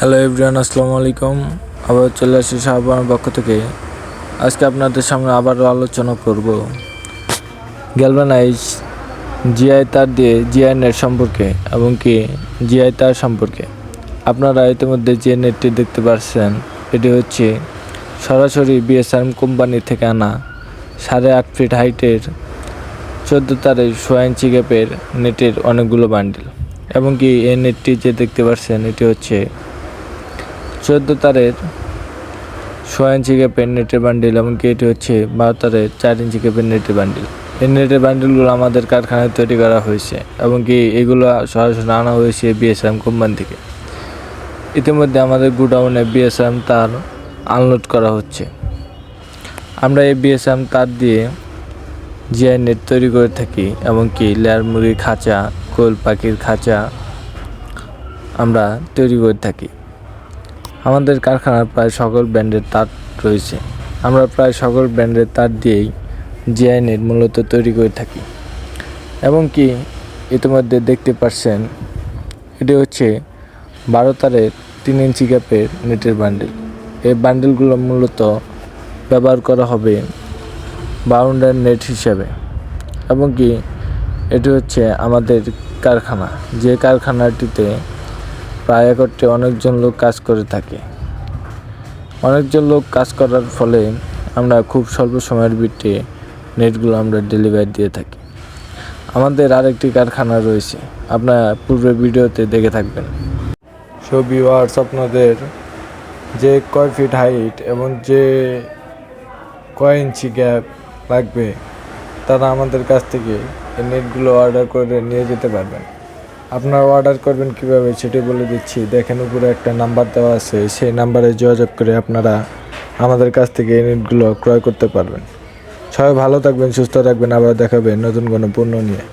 Hello everyone আসসালামু আলাইকুম। আবার চলে আসি শাহবানের পক্ষ থেকে। আজকে আপনাদের সামনে আবারও আলোচনা করব। গ্যালভানাইজ জিআই তার দিয়ে জিআই নেট সম্পর্কে এবং কি জিআই তার সম্পর্কে। আপনারা ইতিমধ্যে যে নেটটি দেখতে পাচ্ছেন এটি হচ্ছে সরাসরি বিএসআরএম কোম্পানি থেকে আনা সাড়ে আট ফিট হাইটের চোদ্দ তারের সোয়া ইঞ্চি গ্যাপের নেটের অনেকগুলো বান্ডিল এবং কি এই নেটটি যে দেখতে পাচ্ছেন এটি হচ্ছে চোদ্দ তারের ছয় ইঞ্চি গ্যাপের নেটের বান্ডিল এমনকি এটি হচ্ছে বারো তারের চার ইঞ্চি গ্যাপের নেটের বান্ডিল। এই নেটের বান্ডিলগুলো আমাদের কারখানায় তৈরি করা হয়েছে এবং কি এগুলো সরাসরি আনা হয়েছে বিএসএম কোম্পানি থেকে। ইতিমধ্যে আমাদের গুডাউনে বিএসএম তার আনলোড করা হচ্ছে। আমরা এই বিএসএম তার দিয়ে জিআই নেট তৈরি করে থাকি এবং কি লেয়ার মুরগির খাঁচা কোল পাখির খাঁচা আমরা তৈরি করে থাকি। আমাদের কারখানার প্রায় সকল ব্র্যান্ডের তার রয়েছে। আমরা প্রায় সকল ব্র্যান্ডের তার দিয়েই জিআই নেট মূলত তৈরি করে থাকি। এবং কি, ইতিমধ্যে দেখতে পাচ্ছেন এটি হচ্ছে বারো তারের তিন ইঞ্চি গ্যাপের নেটের বান্ডেল। এই বান্ডেলগুলো মূলত ব্যবহার করা হবে বাউন্ডার নেট হিসাবে। এবং কি, এটি হচ্ছে আমাদের কারখানা। যে কারখানাটিতে প্রায় একত্রে অনেকজন লোক কাজ করে থাকে। অনেকজন লোক কাজ করার ফলে আমরা খুব স্বল্প সময়ের ভিতরে নেটগুলো আমরা ডেলিভারি দিয়ে থাকি। আমাদের আরেকটি কারখানা রয়েছে, আপনারা পূর্বের ভিডিওতে দেখে থাকবেন। সো ভিউয়ার্স আপনাদের যে কয় ফিট হাইট এবং যে কয় ইঞ্চি গ্যাপ লাগবে, তারা আমাদের কাছ থেকে এই নেটগুলো অর্ডার করে নিয়ে যেতে পারবেন। আপনারা অর্ডার করবেন কীভাবে সেটি বলে দিচ্ছি। দেখেন উপরে একটা নাম্বার দেওয়া আছে। সেই নাম্বারে যোগাযোগ করে আপনারা আমাদের কাছ থেকে এই নেটগুলো ক্রয় করতে পারবেন। সবাই ভালো থাকবেন, সুস্থ থাকবেন। আবার দেখাবেন নতুন কোনো পণ্য নিয়ে।